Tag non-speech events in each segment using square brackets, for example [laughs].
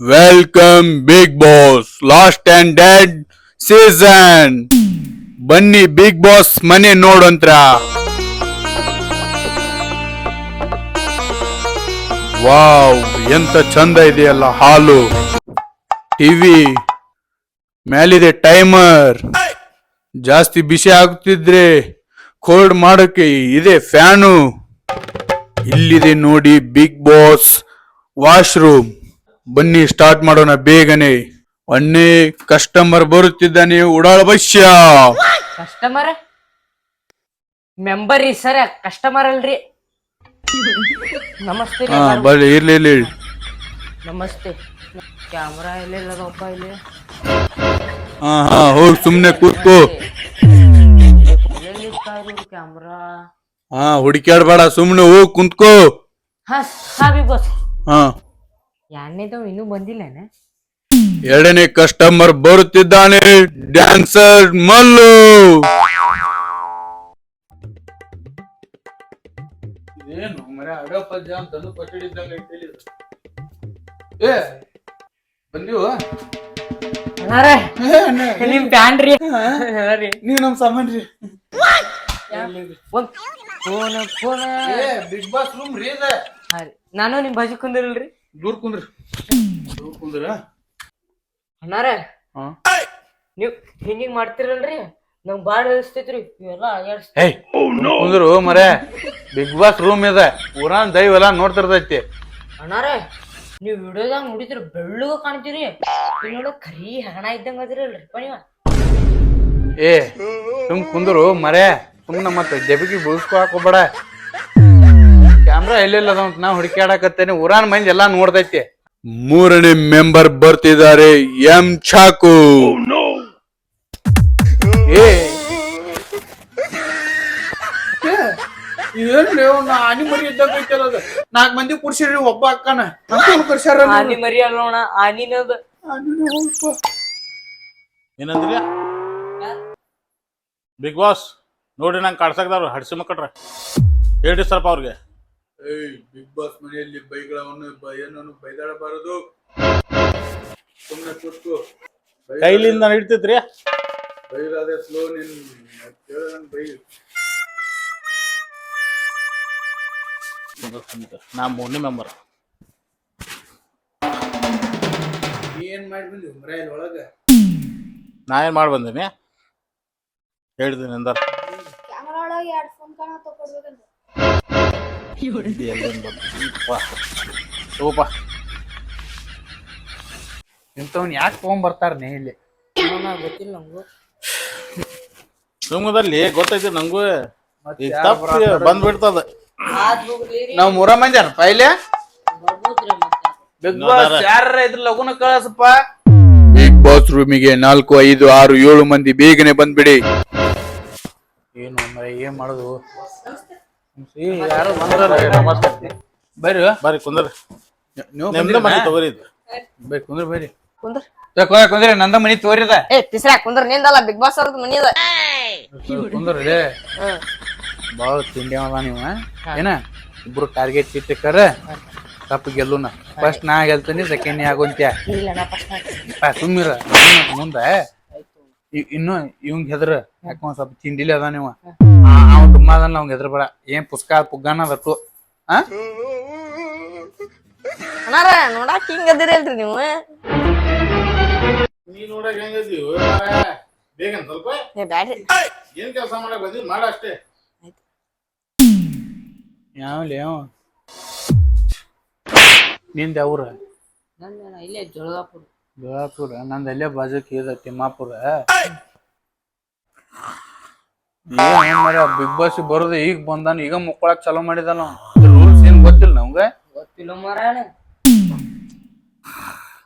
Welcome Bigg Boss last and dead season ಬನ್ನಿ big boss ಮನೆ ನೋಡಂತ್ರ. ವಾವ್, ಎಂತ ಚಂದ ಇದೆಯಲ್ಲ ಹಾಲು. ಟಿವಿ ಮೇಲಿದೆ ಟೈಮರ್. ಜಾಸ್ತಿ ಬಿಸಿ ಆಗುತ್ತಿದ್ರೆ ಕೋಲ್ಡ್ ಮಾಡೋಕೆ ಇದೆ ಫ್ಯಾನು. ಇಲ್ಲಿದೆ ನೋಡಿ ಬಿಗ್ ಬಾಸ್ ವಾಶ್ರೂಮ್ ಬನ್ನಿ ಸ್ಟಾರ್ಟ್ ಮಾಡೋಣ ಬೇಗನೆ. ಒನ್ನೇ ಕಸ್ಟಮರ್ ಬರುತ್ತಿದ್ದಾನೆ ಉಡಾಳ ಭವಿಷ್ಯ ಕಸ್ಟಮರ್ ಮೆಂಬರ್ ರೀ ಸರ್ ಕಸ್ಟಮರ್ ಅಲ್ರಿ. ನಮಸ್ತೆ ರೀ ಹಾ ಎಲ್ಲಾರ್ಗೂ. ಬರ್ಲಿ ಇರ್ಲಿ ಇರ್ಲಿ ನಮಸ್ತೆ. ಕ್ಯಾಮ್ರಾ ಎಲ್ಲೆಲ್ಲದಪ್ಪ ಇಲ್ಲಿ? ಹಾ ಹಾ ಹೋಗಿ ಸುಮ್ನೆ ಕೂತ್ಕೋ. ಕ್ಯಾಮ್ರಾ ಹಾ ಹುಡುಕ್ಯಾಡ್ಬೇಡ ಸುಮ್ನೆ ಹೋಗಿ ಕುಂತ್ಕೋ. ಹಾ ಸಾಬಿ ಬಾಸ್ ಹಾ. ಇನ್ನೂ ಬಂದಿಲ್ಲನ? ಎರಡನೇ ಕಸ್ಟಮರ್ ಬರುತ್ತಿದ್ದಾನೆ ಡ್ಯಾನ್ಸರ್ ಮಲ್ಲು. ಏನು ಮರ ಅಡಪಜ್ಜ ಅಂತ ಏ ಬಂದಿವ ಅಣ್ಣಾರ ನಿಮ್ ಬ್ಯಾಂಡ್ ರೀ ರೀ ನೀವು ನಮ್ ಸಾಮಾನ್ ರೀ phone phone. Big boss room ರೀ. ನಾನು ನಿಮ್ ಬಜಿ ಕುಂದಿರಲ್ರಿ. ದೂರ್ ಕುಂದ್ರಿ. ದೂರ್ ಕುಂದ್ರ. ಅಣ್ಣಾರ ಹಾ. ನೀವ್ ಹಿಂಗಿಂಗ್ ಮಾಡ್ತಿರಲ್ರಿ? ನಂಗ್ ಬಾಳ ಅನಿಸ್ತೈತ್ರಿ. ಇವೆಲ್ಲ ಅಡ್ಯಾಡ್ಸ್ ಏಯ್ ಕುಂದ್ರು ಮರೆ. ಬಿಗ್ ಬಾಸ್ ರೂಮ್ ಇದೆ. ಊರಾನ್ ದೈವ ಎಲ್ಲ ನೋಡ್ತಿರ್ತೈತಿ. ಅಣ್ಣಾರ ನೀವ್ ವಿಡಿಯೋದಾಗ ನೋಡಿದ್ರ ಬೆಳ್ಳಗ ಕಾಣ್ತೀರಿ. ನೋಡ ಕರಿ ಹಣ ಇದ್ದಂಗ ಅದಿರಲ್ರಿ ಪಣಿವ ಏ ಸುಮ್ ಕುಂದ್ರು ಮರೆ. ಸುಮ್ನ ಮತ್ತೆ ಜಬಿಗೆ ಬೂಸ್ಕೊ ಹೋಗ್ಬೇಡ. ಕ್ಯಾಮ್ರಾ ಎಲ್ಲೆಲ್ಲ ಅಂತ ನಾ ಹುಡುಕ್ಯಾಡಕತ್ತೇನೆ. ಊರಾನ್ ಮಂದಿ ಎಲ್ಲಾ ನೋಡ್ದೈತಿ. ಮೂರನೇ ಮೆಂಬರ್ ಬರ್ತಿದ್ದಾರೆ ಎಂ ಚಾಕು. ಏ. ಏನು ಆನಿ ಮರಿ ಇದ್ದಂಗೈತಲ್ಲ ಅದು. ನಾಲ್ಕು ಮಂದಿ ಕುಡ್ಸಿರಿ ಒಬ್ಬ ಅಕ್ಕನ. ಕರ್ಸ್ಯಾರ ಆನಿ ಮರಿ ಅಲ್ಲೋಣ ಆನಿನದ. ಏನಂದ್ರಿ? ಬಿಗ್ ಬಾಸ್ ನೋಡಿ ನಂಗೆ ಕಾಡ್ಸಕ್ದವ್ರು ಹಡ್ಸಿ ಮಕ್ಕಳ್ರ ಹೇಳಿ ಸ್ವಲ್ಪ ಅವ್ರಿಗೆ. ಏಯ್ ಬಿಗ್ ಬಾಸ್ ಮನೆಯಲ್ಲಿ ಬೈಗಳವನ್ನು ಏನನ್ನು ಬೈದಾಡಬಾರದು? ಸುಮ್ಮನೆ ಕೊಟ್ಟು ಕೈಲಿಂದ ಹಿಡ್ತಿದ್ರಿ? ಬೈಲಾದೆ ಸ್ಲೋ ನಿನ್ ಕೇಳದಂಗ್ ಬೈ. ನಾ ಮೂರನೇ ಮೆಂಬರ್ ನೀ ಏನ್ ಮಾಡಿ ಬಂದಿ? ಮರ ಒಳಗ? ನಾ ಏನ್ ಮಾಡಿ ಬಂದೀನಿ? ಹೇಳ್ತೀನಿ ಅಂದಾರ ಕ್ಯಾಮರಾ ಒಳಗೆ ಎರಡು ಫೋನ್ ಕಾಣ ತಗೊಡ್ಬೇಕಂತ ತಗೋಪ [laughs] ಇಂಥವ್ನ ಯಾಕೆ ತಗೊಂಡ್ ಬರ್ತಾರ ನೇ ಇಲ್ಲಿ ಗೊತ್ತಿಲ್ಲ ನಂಗು. ಸುಮ್ಮದಲ್ಲಿ ಗೊತ್ತೈತಿ ನಂಗೂ. ಈಗ ತಪ್ಪು ಬಂದ್ಬಿಡ್ತದ. ನಾವು ಮೂರ ಮಂದಿ ಅರ್ಪ ಇಲ್ಲಿ ಬರ್ಬೋದ್ರಿ ಬಿಗ್ ಬಾಸ್ ಯಾರ ಇದ್ರ ಲಗುನ ಕಳಸಪ್ಪ. ಬಿಗ್ ಬಾಸ್ ರೂಮಿಗೆ ನಾಲ್ಕು ಐದು ಆರು ಏಳು ಮಂದಿ ಬೇಗನೆ ಬಂದ್ಬಿಡಿ. ಏನು ಅಂದ್ರೆ ಏನ್ ಮಾಡುದು? ಯಾರೋ ಬಂದ್ರಲ್ಲ ನಮಸ್ತೆ. ಬರ್ರಿ. ಬರ್ರಿ ಕುಂದ್ರ. ನೀವು ನಿಮ್ದ ಮನೆ ತಗೋರಿ ಇದು. ಬರ್ರಿ ಕುಂದ್ರ ಬರ್ರಿ ಕುಂದ್ರ. ಏ, ಕುಂದ್ರಿ ನಂದ ಮನಿ ತೋರಿದ. ಏ ತಿಸ್ರಾ ಕುಂದ್ರ ನಿಂದಲ್ಲ ಬಿಗ್ ಬಾಸ್ ಅವ್ರದ್ದು ಮನಿ ಅದ. ಕುಂದ್ರಿ ಬಾಳ ತಿಂಡಿ ಅವ ನೀವು ಏನ? ಇಬ್ರು ಟಾರ್ಗೆಟ್ ಇಟ್ಟಿಕ್ಕಾರ ತಪ್ಪು ಗೆಲ್ಲುನ. ಫಸ್ಟ್ ನಾ ಗೆಲ್ತೀನಿ ಸೆಕೆಂಡ್ ನೀ ಆಗೋಂತ್ಯ? ಸುಮ್ಮಿರ ಮುಂದೆ. ಇನ್ನು ಇವಂಗ್ ಹೆದ್ರ. ಯಾಕ ಒಂದ್ ಸ್ವಲ್ಪ ತಿಂಡಿಲಿ ಅದ ನೀವು. ಅದಲ್ಲ ಅವಂಗ ಬೇಡ ಏನ್ ಪುಸ್ಕ ಪುಗ್ಗಾನ ಅದಟ್ಟು ಆ? ಅಣ್ಣಾರ ನೋಡಾಕ್ ಹಿಂಗ ಅದಿರಲ್ರಿ ನೀವು? ನೀ ನೋಡಕ್ ಹೆಂಗದಿ ಬೇಗನ್ ಸ್ವಲ್ಪ? ಏ ಬ್ಯಾಡ್ರಿ. ಏನ್ ಕೆಲಸ ಮಾಡಕ್ ಬಂದಿ ಮಾಡ ಅಷ್ಟೇ. ಯಾವಲಿ ಯಾವ ನಿಂದ ಅವ್ರ ನನ್ನ ಇಲ್ಲೇ ನಂದ ಅಲ್ಲೇ ಬಾಜುಕ್ ಇದೆ ತಿಮ್ಮಾಪುರ. ಏನ್ ಮರ ಬಿಗ್ ಬಾಸ್ ಬರೋದು ಈಗ ಬಂದಾನ ಈಗ ಮುಕ್ಕೊಳಕ್ ಚಾಲೂ ಮಾಡಿದಾನ ರೂಲ್ಸ್ ಏನ್ ಗೊತ್ತಿಲ್ಲ ನಮ್ಗ? ಗೊತ್ತಿಲ್ಲ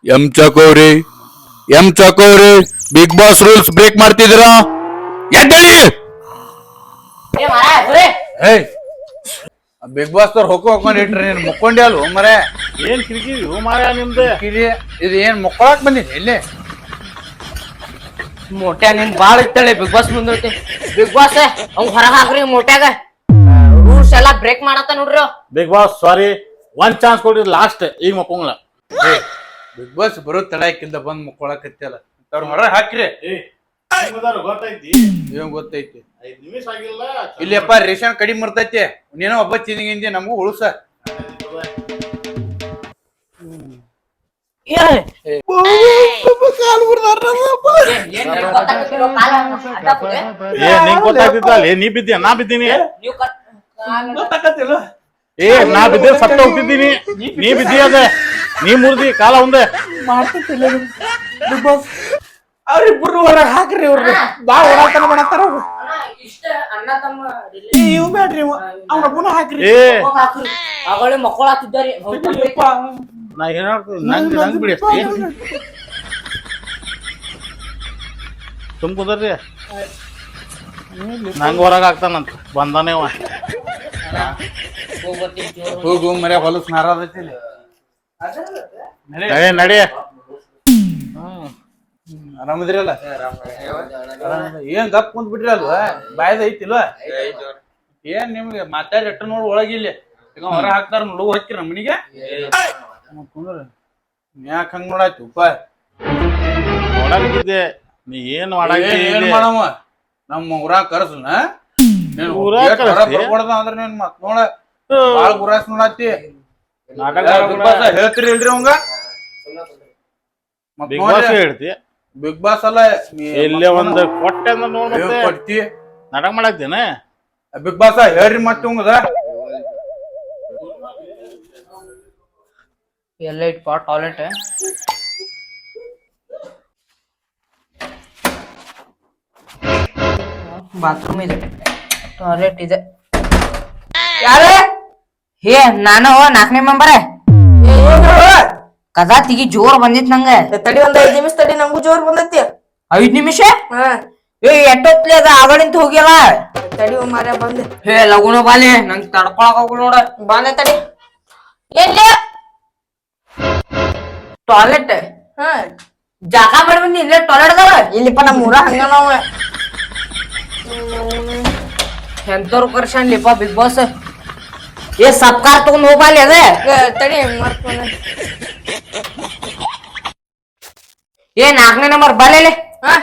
ಎಂ ಚಕೋರಿ ಎಂ ಚಕೋರಿ ಬಿಗ್ ಬಾಸ್ ರೂಲ್ಸ್ ಬ್ರೇಕ್ ಮಾಡ್ತಿದ್ದೀರಾ? ಎದ್ದೇಳಿ! ಬಿಗ್ ಬಾಸ್ ದವ್ರ ಹೊಕ್ಕ ಹೊಕ್ಕೊಂಡ್ ಇಟ್ರಿ ನೀನ್ ಮುಕ್ಕೊಂಡಿ ಅಲ್ವ ಮರೆ ಏನ್ ಕಿರಿಕಿರಿ ಹೂ ಮಾರ ನಿಮ್ದು. ಕಿರಿ ಇದು ಏನ್ ಮುಕ್ಕೊಳಕ್ ಬಂದಿದೆ ಇಲ್ಲಿ? ಮೋಟ್ಯಾ ನಿನ್ ಬಾಳ ಇತ್ತಳೆ. ಬಿಗ್ ಬಾಸ್ ಮುಂದೈತಿ. ಬಿಗ್ ಬಾಸ್ ಅವ್ ಹೊರ ಹಾಕ್ರಿ ಮೋಟ್ಯಾಗ. ರೂಲ್ಸ್ ಎಲ್ಲಾ ಬ್ರೇಕ್ ಮಾಡತ್ತ ನೋಡ್ರಿ. ಬಿಗ್ ಬಾಸ್ ಸಾರಿ ಒಂದ್ ಚಾನ್ಸ್ ಕೊಡ್ರಿ ಲಾಸ್ಟ್ ಈಗ ಮಕ್ಕೊಂಗ್ಲ. ಏ ಬಿಗ್ ಬಾಸ್ ಬರೋ ತಡಕಿಲ್ದ ಬಂದ್ ಮುಕ್ಕೊಳಕತ್ತಿಯಲ್ಲ. ಅವ್ರ ಹೊರ ಹಾಕ್ರಿ. ಗೊತ್ತೈತಿ? ಏನ್ ಗೊತ್ತೈತಿ. ಐದ್ ನಿಮಿಷ ಆಗಿಲ್ಲ ಇಲ್ಲಪ್ಪ ರೇಷನ್ ಕಡಿಮೆ ಬರ್ತೈತಿ. ನೀನೋ ಒಬ್ಬ ತಿಂದಿಂಗಿ ನಮಗೂ ಉಳ್ಸ. ಏ ನಿಂಗ್ ನೀ ಬಿದ್ದೀಯ? ನಾ ಬಿದ್ದೀನಿ. ಏ ನಾ ಬಿದ್ದೆ ಸತ್ತ ಹೋಗ್ತಿದ್ದೀನಿ. ನೀ ಬಿದ್ದೀಯ ಅದ ನೀ ಮುರ್ದಿ ಕಾಲ ಒಂದೇ. ಮಾಡ್ತಿಲ್ಲ ಬಿಗ್ ಬಾಸ್. ಅವ್ರಿಬ್ರು ಹೊರ ಹಾಕ್ರಿ ಇವ್ರು ಬಾಳ ಹೊರಾತನ ಮಾಡತ್ತಾರ ಅವ್ರು. ಅಣ್ಣ, ಇಷ್ಟ ಅಣ್ಣ ತಮ್ಮ relation ಇವ್ ಬ್ಯಾಡ್ರಿ ಅವ್ನ ಪುನಃ ಹಾಕ್ರಿ. ಏ. ಹೋಗ್ ಹಾಕ್ರಿ. ನಾ ಏನ್ ನಂಗೆ ನಂಗ್ ಬಿಡಿ ಅಷ್ಟೇ. ಹೊರಗ್ ಹಾಕ್ತಾನಂತ. ಬಂದಾನೆ ಅವ. ಹೋಗು ಮರೆ ಹೊಲಸ್ ನಾರಾದೈತಿ ನಡಿ. ನಡಿ ಆರಾಮದಿರಲ್ಲ? ಏನ್ ಗಪ್ ಕುಂತ್ ಬಿಟ್ರಿ ಅಲ್ವಾ? ಬಾಯ್ದ ಐತಿಲ್ವಾ? ಏನ್ ನಿಮ್ಗೆ ಮಾತಾಡಿ ಎಟ್ಟ ನೋಡಿ ಒಳಗಿಲ್ಲ. ಈಗ ಹೊರ ಹಾಕ್ತಾರ ನೋಡು ಹಚ್ಚಿರ ನಮ್ಮನಿಗೆ ಯಾಕೆ ಹಂಗ್ ನೋಡಾಯ್ತು ಉಪ್ಪ. ನೋಡಾಕಿದ್ದೆ ನೀ ಏನ್ ಮಾಡಾಕಿ ಏನ್ ಮಾಡವ? ನಮ್ಮ ಊರಾಗ ಕರ್ಸನ ನೀನ್ ಊರಾಗ್? ಬರ್ಕೊಡ್ದ ಅಂದ್ರ ನೀನ್ ಮತ್ ನೋಡ. ಬಾಳ ಗುರಾಸ್ ನೋಡಾತಿ ಬಿಗ್ ಬಾಸ್ ಹೇಳ್ತೀರಿ ಇಲ್ರಿ ಅವಂಗ? ಬಿಗ್ ಬಾಸ್ ಹೇಳ್ತಿ. ಬಿಗ್ ಬಾಸ್ ಅಲ್ಲ ಎಲ್ಲೇ ಒಂದ್ ಕೊಟ್ಟೆ ಅಂದ್ರ ನೋಡ್ ಕೊಡ್ತಿ ನಾಟಕ ಮಾಡಾಕ್ತೇನೆ? ಬಿಗ್ ಬಾಸ್ ಹೇಳ್ರಿ ಮತ್ತೆ ಅವಂಗದ ಎಲ್ಲ ಇಟ್ಪ ಟಾಯ್ಲೆಟ್ ಬಾತ್ರೂಮ್ ಇದೆ. ಟಾಯ್ಲೆಟ್ ಇದೆ. ಯಾರೇ? ಹೇ ನಾನು ನಾಲ್ಕನೇ ಮೆಂಬರೇ ಕದಾ ತಿಗಿ ಜೋರ್ ಬಂದಿತ್ ನಂಗ. ತಡಿ ಒಂದ್ ಐದ್ ನಿಮಿಷ ತಡಿ ನಂಗೂ ಜೋರ್ ಬಂದೈತಿ. ಐದ್ ನಿಮಿಷ? ಹಾ. ಏ ಎಷ್ಟೊತ್ಲಿ ಅದ? ಆಗಳಿಂತ ಹೋಗ್ಯಲ್ಲ ತಡಿ ಮಾರ್ಯ ಬಂದೆ. ಹೇ ಲಗುನ ಬಾಲೆ ನಂಗ್ ತಡ್ಕೊಳಕ್ ಹೋಗ್ಲ ನೋಡ. ಬಾಲೆ ತಡಿ. ಎಲ್ಲಿ? ಟಾಯ್ಲೆಟ್ ಹಾ ಜಾಗ ಮಾಡಿ ಬಂದಿ ಇಲ್ಲೇ ಟಾಯ್ಲೆಟ್ ಅದಾವ ಇಲ್ಲಿಪ್ಪ ನಮ್ಮ ಊರ ಹಂಗ ನಾವ ಎಂತವ್ರು ಕರ್ಸನ್ಲಿಪ್ಪ ಬಿಗ್ ಬಾಸ್ ಏ ಸಬ್ಕಾರ್ ತಗೊಂಡ್ ಹೋಗಲಿ ಅದೇ ತಡಿ ಬಂದೆ ಏ ನಾಲ್ಕನೇ ನಂಬರ್ ಬಾಲೇಲೆ ಹಾ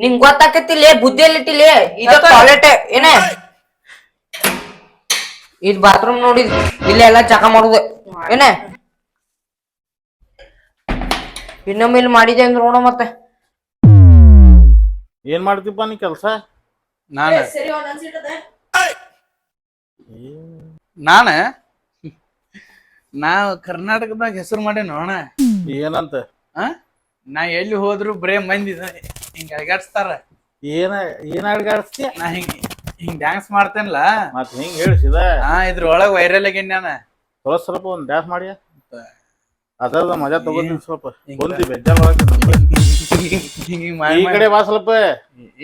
ನಿಂಗ್ ಬುದ್ದಿ ಬುದ್ಧಿ ಎಲ್ಲಿಟ್ಟಿಲ್ಲ ಇದು? ಟಾಯ್ಲೆಟ್ ಏನೇ ಇದ್ ಬಾತ್ರೂಮ್ ನೋಡಿದ್ ಇಲ್ಲೆಲ್ಲ ಚಕ ಮಾಡುದು ಏನೇ ಇನ್ನೊಮ್ಮೆ ಇಲ್ಲಿ ಮಾಡಿದೆ ಅಂದ್ರೆ ನೋಡೋ ಮತ್ತೆ. ಏನ್ ಮಾಡ್ತೀವಪ್ಪ ನೀ ಕೆಲ್ಸ? ನಾನ. ನಾನ? ನಾ ಕರ್ನಾಟಕದಾಗ ಹೆಸರು ಮಾಡಿ ನೋಣ ಏನಂತ? ಆ? ನಾ ಎಲ್ಲಿ ಹೋದ್ರು ಬರೇ ಮಂದಿ ಹಿಂಗ ಅಡ್ಗಾಡ್ಸ್ತಾರ ಏನ ಏನ್ ಅಡ್ಗಾಡ್ಸ್ತಿ ನಾ ಹಿಂಗ್ ಹಿಂಗ್ ಡ್ಯಾನ್ಸ್ ಮಾಡ್ತೇನಲ್ಲ ಮತ್ ಹಿಂಗ್ ಹೇಳ್ಸಿದ? ಹಾ ಇದ್ರೊಳಗ ವೈರಲ್ ಆಗೇನ್ ನಾನು. ಸ್ವಲ್ಪ ಸ್ವಲ್ಪ ಒಂದ್ ಡ್ಯಾನ್ಸ್ ಮಾಡಿ ಅದ್ರದ ಮಜಾ ತಗೋತೀನಿ ಸ್ವಲ್ಪ. ಬಂದಿ [laughs] ಹಿಂಗ್ ಈ ಕಡೆ ಬಾ ಸ್ವಲ್ಪ.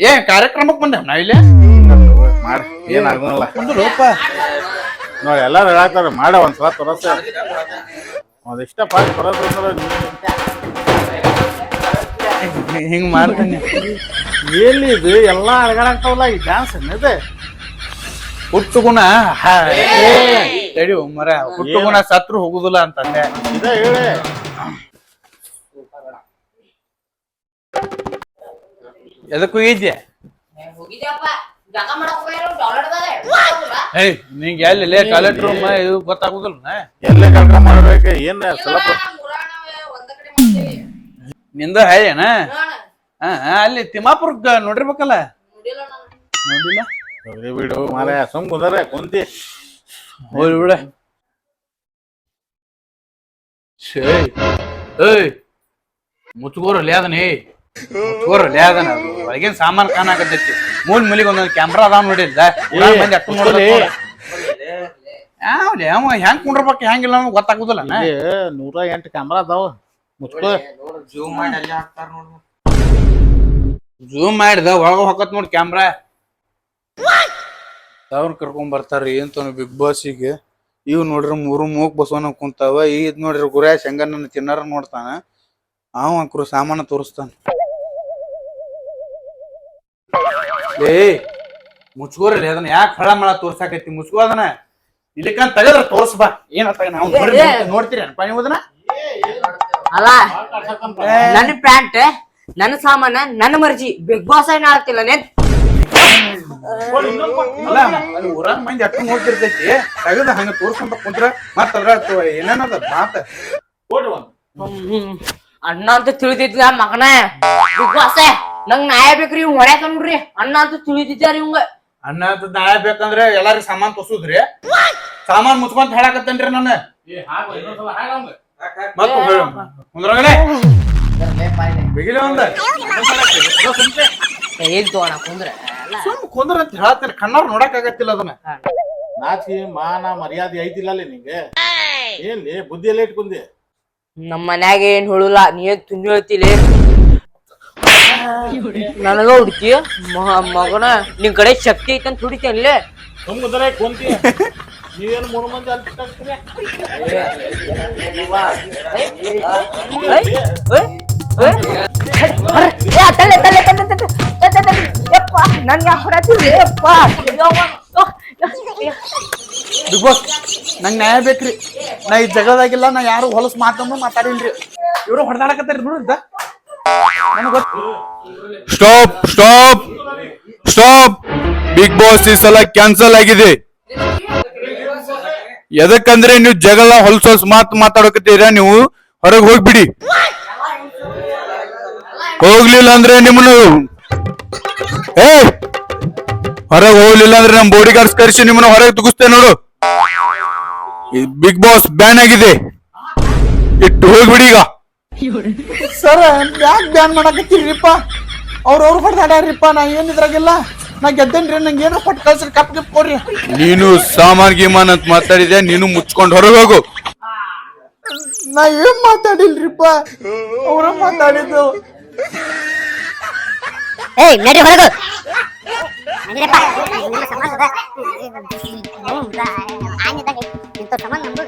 ಏನ್ ಕಾರ್ಯಕ್ರಮಕ್ ಬಂದ ಇಲ್ಲೇ? ಮಾಡಿ ಏನ್ ಆಗಲ್ಲ. ಕುಂದ್ರಪ್ಪ ನೋಡಿ ಎಲ್ಲಾರು ಹೇಳಾತಾರ ಮಾಡ ಒಂದ್ಸಲ ತೋರಸ. ಒಂದಿಷ್ಟ ಬರೋದು ಅಂದ್ರೆ ಹಿಂಗ್ ಮಾಡ್ತೀನಿ ಎಲ್ಲಿ ಇದು? ಎಲ್ಲಾ ಅಳಗಾಡಾಗ್ತಾವಲ್ಲ ಈ ಡ್ಯಾನ್ಸ್ ಅನ್ನದೆ ಹುಟ್ಟು ಗುಣ. ತಡಿ ಮರ ಹುಟ್ಟು ಗುಣ ಸತ್ರು ಹೋಗುದಿಲ್ಲ ಅಂತಂದೆ. ಇದ ಹೇಳಿ. ಎದಕ್ಕೂ ಈಜೆ? ಏಯ್ ನಿಂಗೆ ಎಲ್ಲಿ ಟಾಯ್ಲೆಟ್ ರೂಮ್ ಇದು ಗೊತ್ತಾಗುದಿಲ್ಲ ಎಲ್ಲೇ ಕಳ್ಕ ಮಾಡ್ಬೇಕು? ಏನ್ ಸ್ವಲ್ಪ ನಿಂದ ಹೇಳೇನ ಹಾ ಹಾ, ಅಲ್ಲಿ ತಿಮ್ಮಾಪುರ ನೋಡಿರ್ಬೇಕಲ್ಲ? ನೋಡಿಲ್ಲ ನಾನು. ನೋಡಿಲ್ಲ? ಹೋಗ್ಲಿ ಬಿಡು ಮಾರ ಸುಮ್ ಕುಂದ್ರೆ ಕುಂತಿ. ಬಿಡ ಶೇ ಏಯ್ ಮುಚ್ಕೋರಲ್ಲಿ ಅದನ್ನ ಏಯ್ ಮುಚ್ಕೋರಲ್ಲಿ ಅದನ್ನ ಅದು ಒಳಗಿನ ಸಾಮಾನ್ ಕಾಣಕತ್ತೈತಿ ಮೂಲ್ ಮೂಲಿಗೆ ಒಂದೊಂದು ಕ್ಯಾಮ್ರಾ ಅದಾವ ನೋಡಿಲ್ಲ ಊರಾಗ್ ಮಂದಿ ಅಟ್ಟು ನೋಡ್ಲಿ ಯಾವ್ಲಿ ಅವ ಹೆಂಗ್ ಕುಂಡ್ರಬೇಕು ಹೆಂಗಿಲ್ಲ ನಮ್ಗೆ ಗೊತ್ತಾಗುದಿಲ್ಲ ಇಲ್ಲಿ ನೂರ ಎಂಟು ಕ್ಯಾಮ್ರಾ ಅದಾವ ಮುಚ್ಕೋ ಜೂಮ್ ಮಾಡಿದ ಒಳಗ ಹೊಕ್ಕತ್ ನೋಡಿ ಕ್ಯಾಮ್ರಾ ಅವ್ರ ಕರ್ಕೊಂಡ್ ಬರ್ತಾರ ಏನ್ ತಾನು ಬಿಗ್ ಬಾಸಿಗೆ ಇವ್ ನೋಡ್ರಿ ಮೂರು ಮೂಗ್ ಬಸವನ ಕುಂತಾವ ಇದ್ ನೋಡ್ರಿ ಗುರ್ಯಾ ಶಂಗನ ತಿನ್ನಾರ ನೋಡ್ತಾನ. ಅವ ಅಂಕರು ಸಾಮಾನ ತೋರಿಸ್ತಾನ. ಏ ಮುಚ್ಕೋರಿ ಅದನ್ನ ಯಾಕೆ ಫಳ ಮಳ ತೋರ್ಸಾಕೈತಿ ಮುಚ್ಕೋ ಅದನ್ನ. ಇಲ್ಲಿಕಂತ ತೆಗದ್ರ ತೋರ್ಸ್ಬಾ ಏನತ್ತ ನಾವು ನೋಡ್ತೀರಿ ಅನ್ಪ ನೀವು ಅದನ್ನ? ಅಲ್ಲ ನನ್ನ ಪ್ಯಾಂಟ್ ನನ್ನ ಸಾಮಾನ ನನ್ನ ಮರ್ಜಿ. ಬಿಗ್ ಬಾಸ್ ಏನ್ ಆಡ್ತಿಲ್ಲ ನೇನ್? ಅಲ್ಲ ಅಲ್ಲಿ ಊರಾಗ ಮಂದಿ ಅಟ್ಟ ನೋಡ್ತಿರ್ತೈತಿ ತೆಗದ ಹಂಗ ತೋರ್ಸ್ಕೊಂತ ಕುಂತ್ರ ಮತ್ತ ಅದ್ರ ಏನೇನದ ಮಾತ. ಅಣ್ಣ ಅಂತ ತಿಳಿದಿದ್ಲ ಮಗನ? ಬಿಗ್ ಬಾಸ್ ನಂಗ್ ನಾಯ ಬೇಕ್ರಿ ಇವ್ ಹೊಡ್ಯಾಕ ನೋಡ್ರಿ ಅಣ್ಣ ಅಂತ ತಿಳಿದಿದ್ದಾರ ಇವಂಗ ಅಣ್ಣ ಅಂತ ನಾಳೆ ಬೇಕಂದ್ರೆ ಎಲ್ಲಾರು ಸಾಮಾನ್ ತೊಸುದ್ರಿ ಸಾಮಾನ್ ಮುಚ್ಕೊಂತ ಹೇಳಕತ್ತೇನ್ರಿ ನನ್ನ ಏ ಹಾಗು ಇನ್ನೊಂದ್ಸಲ ಹಾಗ ಅವಂಗ. ಮತ್ತ ಕುಂದ್ರಗಡೆ ಬಿಗಿಲಿ ಒಂದ. ಏನ್ ತೋಣ ಕುಂದ್ರ? ಸುಮ್ ಕುಂದ್ರ ಅಂತ ಹೇಳತ್ತೇನೆ ಕಣ್ಣಾರ ನೋಡಕ್ ಆಗತ್ತಿಲ್ಲ ಅದನ್ನ ನಾಚಿಕೆ ಮಾನ ಮರ್ಯಾದೆ ಐತಿಲ್ಲ ಅಲ್ಲಿ ನಿಂಗೆ ಏನ್ಲಿ ಬುದ್ಧಿ ಎಲ್ಲ ಇಟ್ಕೊಂಡಿ ನಮ್ಮ ಮನ್ಯಾಗ ಏನ್ ಹುಳುಲ್ಲ ನೀ ಏನ್ ತಿಂದು ಹೇಳ್ತಿಲಿ ನನಗ ಹುಡುಕಿ ಮಗನ ನಿನ್ ಕಡೆ ಶಕ್ತಿ ಐತಂತ ಹುಡಿತೇನ್ಲೇ ಸುಮ್ ಕುಂದ್ರೆ ಕುಂತಿ ನೀವೇನು ಮೂರು ಮಂದಿ ಅಲ್ಲಿ ಬಿಟ್ಟಾಕ್ತೀರಿ? ಬಿಗ್ ಬಾಸ್ ನಂಗೆ ನ್ಯಾಯ ಬೇಕ್ರಿ. ನಾ ಈ ಜಗದಾಗಿಲ್ಲ ನಾ ಯಾರು ಹೊಲಸ್ ಮಾತಂದು ಮಾತಾಡಿಲ್ರಿ. ಇವ್ರು ಹೊಡೆದಾಡಕತ್ತಾರ ನೋಡು stop stop stop. Big boss ಈ ಸಲ ಕ್ಯಾನ್ಸಲ್ ಆಗಿದೆ. ಎದಕ್ಕಂದ್ರೆ ನೀವು ಜಗಳ ಹೊಲಸ ಹೊಲ್ಸ್ ಮಾತು ಮಾತಾಡಕತ್ತೀರ ನೀವು? ಹೊರಗೆ ಹೋಗ್ಬಿಡಿ. ಹೋಗ್ಲಿಲ್ಲ ಅಂದ್ರೆ ನಿಮ್ಮನ್ನು ಏ ಹೊರಗೆ ಹೋಗ್ಲಿಲ್ಲ ಅಂದ್ರೆ ನಮ್ ಬೋಡಿ ಗಾರ್ಡ್ಸ್ ಕರೆಸಿ ನಿಮ್ಮನ್ನ ಹೊರಗೆ ತುಗಿಸ್ತೇನೆ ನೋಡು. ಬಿಗ್ ಬಾಸ್ ಬ್ಯಾನ್ ಆಗಿದೆ. ಇಟ್ಟು ಹೋಗ್ಬಿಡಿ ಈಗ. ಸರ್ ಯಾಕೆ ಬ್ಯಾನ್ ಮಾಡಕತ್ತೀರಿಪ್ಪ? ಅವ್ರ ಅವ್ರು ಹೊಡೆದಾಡ್ಯಾರಿಪ್ಪ ನಾ ಏನ್ ಇದ್ರಾಗಿಲ್ಲ. ನಾ ಗೆದ್ದೇನ್ರಿ ನಂಗೆ ಏನೋ ಕೊಟ್ಟು ಕಳ್ಸ್ರಿ ಕಪ್ ಗಿಪ್ ಕೊಡ್ರಿ. ನೀನು ಸಾಮಾನ್ ಗೀಮಾನ್ ಅಂತ ಮಾತಾಡಿದೆ ನೀನು ಮುಚ್ಕೊಂಡು ಹೊರಗೆ ಹೋಗು. ನಾ ಏನ್ ಮಾತಾಡಿಲ್ರಿಪ್ಪ? ಅವ್ರ ಮಾತಾಡಿದ್ದು. ಏಯ್ ನಡಿ ಹೊರಗು ನಡಿರಪ್ಪ ನಿಮ್ಮ ಸಂಬಂಧದ ಆನಿದಾಗ ಇಂಥ ಸಂಬಂಧ ನಮ್ದು